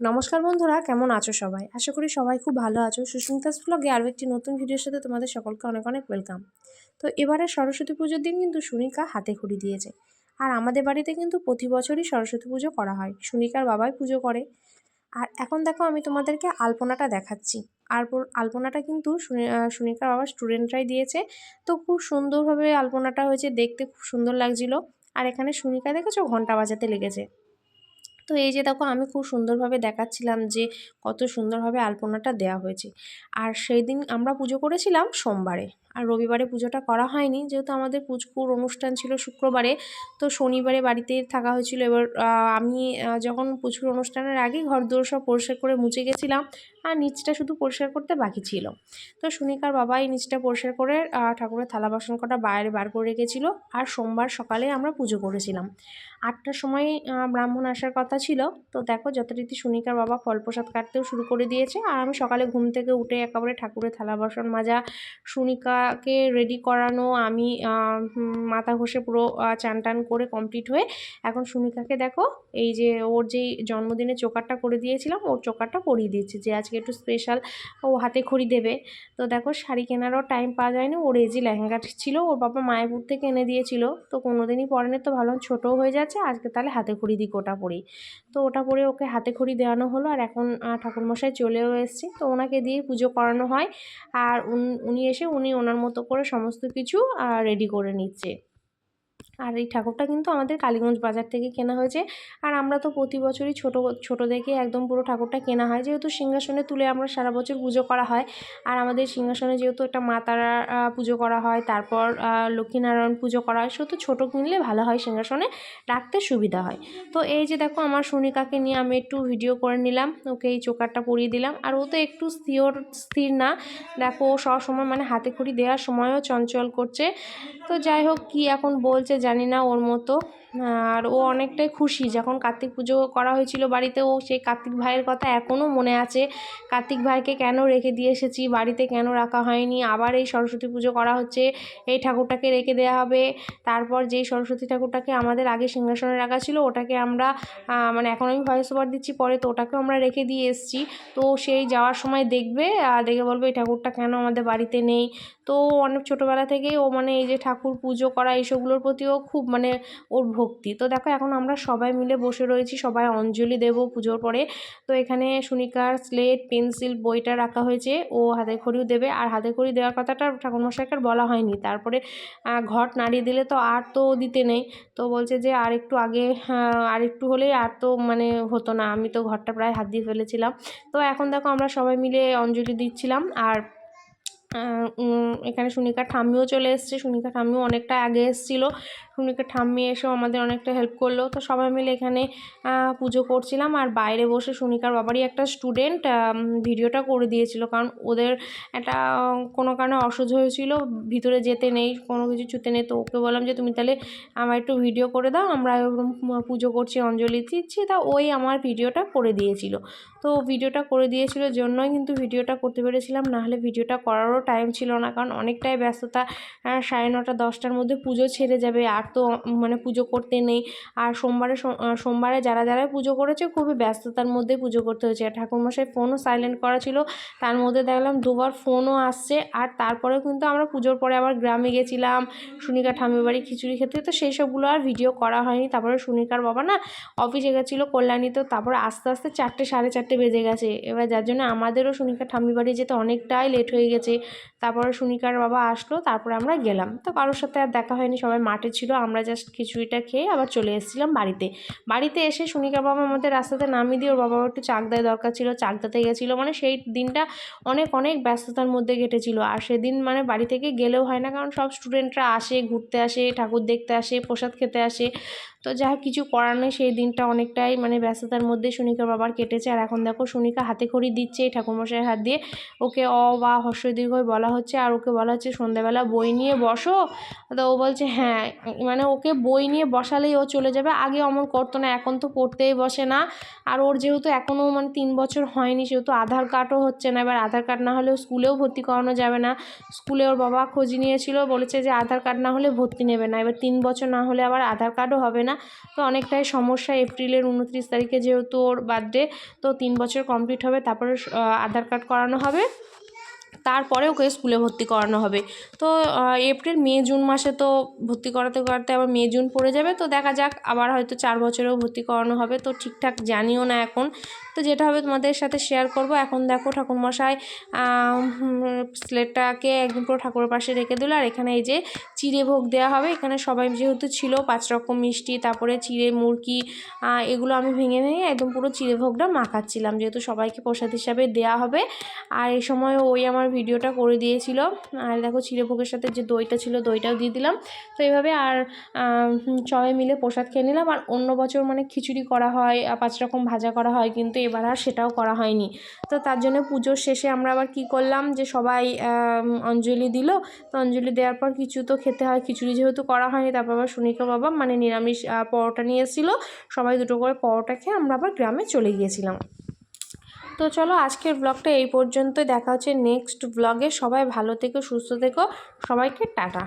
নমস্কার বন্ধুরা, কেমন আছো সবাই? আশা করি সবাই খুব ভালো আছো। সুস্মিতাস ব্লগে আরও একটি নতুন ভিডিওর সাথে তোমাদের সকলকে অনেক অনেক ওয়েলকাম তো এবারে সরস্বতী পুজোর দিন কিন্তু সুনিকা হাতে খড়ি দিয়েছে। আর আমাদের বাড়িতে কিন্তু প্রতি বছরই সরস্বতী পুজো করা হয়। সুনিকার বাবাই পুজো করে। আর এখন দেখো আমি তোমাদেরকে আলপনাটা দেখাচ্ছি। আর আলপনাটা কিন্তু সুনিকার বাবার স্টুডেন্টরাই দিয়েছে। তো খুব সুন্দরভাবে আলপনাটা হয়েছে। দেখতে খুব সুন্দর লাগছিল। আর এখানে সুনিকা দেখেছ? ঘণ্টা বাজাতে লেগেছে। তো এই যে দেখো আমি খুব সুন্দরভাবে দেখাচ্ছিলাম যে কত সুন্দরভাবে আলপনাটা দেওয়া হয়েছে। আর সেই দিন আমরা পুজো করেছিলাম সোমবারে। আর রবিবারে পুজোটা করা হয়নি। যেহেতু আমাদের পুজকুর অনুষ্ঠান ছিল শুক্রবারে, তো শনিবারে বাড়িতে থাকা হয়েছিল। এবার আমি যখন পুজোর অনুষ্ঠানের আগে ঘর দৌড় সব পরিষ্কার করে মুছে গেছিলাম, আর নিচটা শুধু পরিষ্কার করতে বাকি ছিল। তো সুনিকার বাবাই নিচটা পরিষ্কার করে ঠাকুরের থালা বাসন কটা বাইরে বার করে রেখেছিল। আর সোমবার সকালে আমরা পুজো করেছিলাম। আটটার সময় ব্রাহ্মণ আসার কথা ছিল। তো দেখো, যথারীতি সুনিকার বাবা ফল প্রসাদ কাটতেও শুরু করে দিয়েছে। আর আমি সকালে ঘুম থেকে উঠে একেবারে ঠাকুরের থালা বাসন মাজা, সুনিকাকে রেডি করানো, আমি মাথা ঘষে পুরো চান টান করে কমপ্লিট হয়ে এখন সুনিকাকে দেখো, এই যে ওর যেই জন্মদিনে চোকারটা করে দিয়েছিলাম, ওর চোকারটা পরিয়ে দিয়েছে যে আজকে একটু স্পেশাল ও হাতে খড়ি দেবে। তো দেখো, শাড়ি কেনারও টাইম পাওয়া যায়নি, ওর এই যে লেহেঙ্গা ছিল, ওর বাবা মায়াপুর থেকে এনে দিয়েছিল। তো কোনো দিনই পরেনি, তো ভালো ছোটো হয়ে যাচ্ছে আজকে তাহলে হাতে খড়ি দিক ওটা পরি তো ওটা পরে ওকে হাতে খড়ি দেওয়ানো হলো আর এখন ঠাকুরমশাই চলেও এসছে। তো ওনাকে দিয়ে পুজো করানো হয়। আর উনি এসে উনি ওনার মতো করে সমস্ত কিছু রেডি করে নিচ্ছে। আর এই ঠাকুরটা কিন্তু আমাদের কালীগঞ্জ বাজার থেকে কেনা হয়েছে। আর আমরা তো প্রতি বছরই ছোটো ছোটো দেখে একদম পুরো ঠাকুরটা কেনা হয়। যেহেতু সিংহাসনে তুলে আমরা সারা বছর পুজো করা হয়। আর আমাদের সিংহাসনে যেহেতু একটা মা তারা পুজো করা হয়, তারপর লক্ষ্মীনারায়ণ পুজো করা হয় শুধু ছোটো কিনলে ভালো হয় সিংহাসনে রাখতে সুবিধা হয়। তো এই যে দেখো আমার সুনিকাকে নিয়ে আমি একটু ভিডিও করে নিলাম, ওকে এই চোকারটা পরিয়ে দিলাম। আর ও তো একটু স্থির স্থির না। দেখো ও সবসময় মানে হাতে খড়ি দেওয়ার সময়ও চঞ্চল করছে। তো যাই হোক, কি এখন বলছে জানি না ওর মতো। আর ও অনেকটাই খুশি। যখন কার্তিক পুজো করা হয়েছিল বাড়িতে, ও সেই কার্তিক ভাইয়ের কথা এখনও মনে আছে। কার্তিক ভাইকে কেন রেখে দিয়ে এসেছি? বাড়িতে কেন রাখা হয়নি? আবার এই সরস্বতী পুজো করা হচ্ছে। এই ঠাকুরটাকে রেখে দেওয়া হবে। তারপর যেই সরস্বতী ঠাকুরটাকে আমাদের আগে সিংহাসনে রাখা ছিল, ওটাকে আমরা মানে এখন আমি ভয়েস ওভার দিচ্ছি, পরে তো ওটাকেও আমরা রেখে দিয়ে এসেছি। তো সেই যাওয়ার সময় দেখবে দেখে বলবে এই ঠাকুরটা কেন আমাদের বাড়িতে নেই। তো অনেক ছোটোবেলা থেকেই ও মানে এই যে ঠাকুর পুজো করা, এইসবগুলোর প্রতিও খুব মানে ওর ভক্তি। তো দেখো এখন আমরা সবাই মিলে বসে রয়েছি, সবাই অঞ্জলি দেব পুজোর পরে। তো এখানে সুনিকার স্লেট, পেন্সিল, বইটা রাখা হয়েছে, ও হাতে খড়িও দেবে। আর হাতে খড়ি দেওয়ার কথাটা ঠাকুরমশাইকে বলা হয়নি। তারপরে ঘট নাড়িয়ে দিলে তো আর তো দিতে নেই। তো বলছে যে আর একটু আগে আর একটু হলেই আর তো মানে হতো না। আমি তো ঘরটা প্রায় হাত দিয়ে ফেলেছিলাম। তো এখন দেখো আমরা সবাই মিলে অঞ্জলি দিচ্ছিলাম। আর এখানে সুনিকা ঠাম্মিও চলে এসছে। সুনিকা ঠাম্মিও অনেকটা আগে এসেছিল। সুনিকা ঠাম্মি এসেও আমাদের অনেকটা হেল্প করল। তো সবাই মিলে এখানে পুজো করছিলাম। আর বাইরে বসে সুনিকার বাবারই একটা স্টুডেন্ট ভিডিওটা করে দিয়েছিল। কারণ ওদের একটা, কোনো কারণে অসহ্য হয়েছিল। ভিতরে যেতে নেই, কোনো কিছু ছুতে নেই। তো ওকে বললাম যে, তুমি তাহলে আমার একটু ভিডিও করে দাও। আমরা পুজো করছি, অঞ্জলি দিচ্ছি। তা ওই আমার ভিডিওটা করে দিয়েছিল। তো ভিডিওটা করে দিয়েছিল জন্যই কিন্তু ভিডিওটা করতে পেরেছিলাম। নাহলে ভিডিওটা করারও টাইম ছিল না, কারণ অনেকটাই ব্যস্ততা সাড়ে নটা, দশটার মধ্যে পুজো ছেড়ে যাবে, আর তো মানে পুজো করতে নেই। আর সোমবারে সোমবারে যারা যারা পুজো করেছে, খুবই ব্যস্ততার মধ্যে পুজো করতে হয়েছে। ঠাকুরমশাই ফোনও সাইলেন্ট করা ছিল, তার মধ্যে দেখলাম দুবার ফোনও আসছে, আর তারপরে কিন্তু আমরা পুজোর পরে আবার গ্রামে গেছিলাম সুনিকা ঠাম্মি বাড়ি খিচুড়ি খেতে। তো সেই সবগুলো আর ভিডিও করা হয়নি। তারপরে সুনিকার বাবা না অফিসে গেছিল কল্যাণী, তো তারপরে আস্তে আস্তে চারটে, সাড়ে চারটে বেজে গেছে। এবার যার জন্য আমাদেরও সুনিকা ঠাম্মি বাড়ি যেতে অনেকটাই লেট হয়ে গেছে। তারপরে সুনিকার বাবা আসলো, তারপরে আমরা গেলাম। তো কারোর সাথে আর দেখা হয়নি, সবাই মাঠে ছিল, আমরা জাস্ট খিচুড়িটা খেয়ে আবার চলে এসেছিলাম বাড়িতে। বাড়িতে এসে সুনিকার বাবা আমাদের রাস্তাতে নামিয়ে দিয়ে, ওর বাবা একটু চাকদায় দরকার ছিল, চাকদাতে গেছিল মানে সেই দিনটা অনেক অনেক ব্যস্ততার মধ্যে কেটেছিল। আর সেদিন মানে বাড়ি থেকে গেলেও হয় না, কারণ সব স্টুডেন্টরা আসে, ঘুরতে আসে, ঠাকুর দেখতে আসে, প্রসাদ খেতে আসে। তো যা কিছু করার নেই। সেই দিনটা অনেকটাই মানে ব্যস্ততার মধ্যে সুনিকার বাবার কেটেছে। আর এখন দেখো সুনিকা হাতে খড়ি দিচ্ছে ঠাকুরমশাইয়ের হাত দিয়ে। ওকে অ বা হর্ষ দীর্ঘ বলা হচ্ছে। আর ওকে বলা হচ্ছে, সন্ধ্যাবেলা বই নিয়ে বসো? তো ও বলছে হ্যাঁ। মানে ওকে বই নিয়ে বসালেই ও চলে যাবে। আগে অমন করতো না, এখন তো পড়তেই বসে না। আর ওর যেহেতু এখনও মানে তিন বছর হয়নি, সেহেতু আধার কার্ডও হচ্ছে না। এবার আধার কার্ড না হলেও স্কুলেও ভর্তি করানো যাবে না। স্কুলে ওর বাবা খোঁজ নিয়েছিল, বলেছে যে আধার কার্ড না হলে ভর্তি নেবে না। এবার তিন বছর না হলে আবার আধার কার্ডও হবে না। না। তো অনেকটাই সমস্যা এপ্রিলের উনত্রিশ তারিখে যেহেতু ওর বার্থডে তো তিন বছর কমপ্লিট হবে, তারপরে আধার কার্ড করানো হবে। তারপরে ওকে স্কুলে ভর্তি করানো হবে। তো এপ্রিল, মে, জুন মাসে তো ভর্তি করাতে করাতে আবার মে, জুন পড়ে যাবে। তো দেখা যাক, আবার হয়তো চার বছরেও ভর্তি করানো হবে। তো ঠিকঠাক জানিও না এখন। তো যেটা হবে তোমাদের সাথে শেয়ার করব। এখন দেখো ঠাকুরমশাই স্লেটটাকে একদম পুরো ঠাকুরের পাশে রেখে দিল। আর এখানে এই যে চিড়ে ভোগ দেওয়া হবে। এখানে সবাই যেহেতু ছিল, পাঁচ রকম মিষ্টি, তারপরে চিড়ে মুরকি এগুলো আমি ভেঙে ভেঙে একদম পুরো চিড়ে ভোগটা মাখাচ্ছিলাম। যেহেতু সবাইকে প্রসাদ হিসাবে দেওয়া হবে। আর এই সময় ওই আমার ভিডিওটা করে দিয়েছিল। আর দেখো চিড়েভোগের সাথে যে দইটা ছিল, দইটাও দিয়ে দিলাম। তো এইভাবে আর সবাই মিলে প্রসাদ খেয়ে নিলাম। আর অন্য বছর মানে খিচুড়ি করা হয় পাঁচ রকম ভাজা করা হয়, কিন্তু এবার আর সেটাও করা হয়নি। তো তার জন্য পুজোর শেষে আমরা আবার কি করলাম যে সবাই অঞ্জলি দিল। তো অঞ্জলি দেওয়ার পর কিছু তো খেতে হয়। খিচুড়ি যেহেতু করা হয়নি, তারপর আবার সুনিকা বাবা মানে নিরামিষ পরোটা নিয়ে এসেছিল। সবাই দুটো করে পরোটা খেয়ে আমরা আবার গ্রামে চলে গিয়েছিলাম। তো চলো আজকের ব্লগটা এই পর্যন্তই। দেখা হচ্ছে নেক্সট ব্লগে সবাই ভালো থেকো, সুস্থ থেকো। সবাইকে টাটা।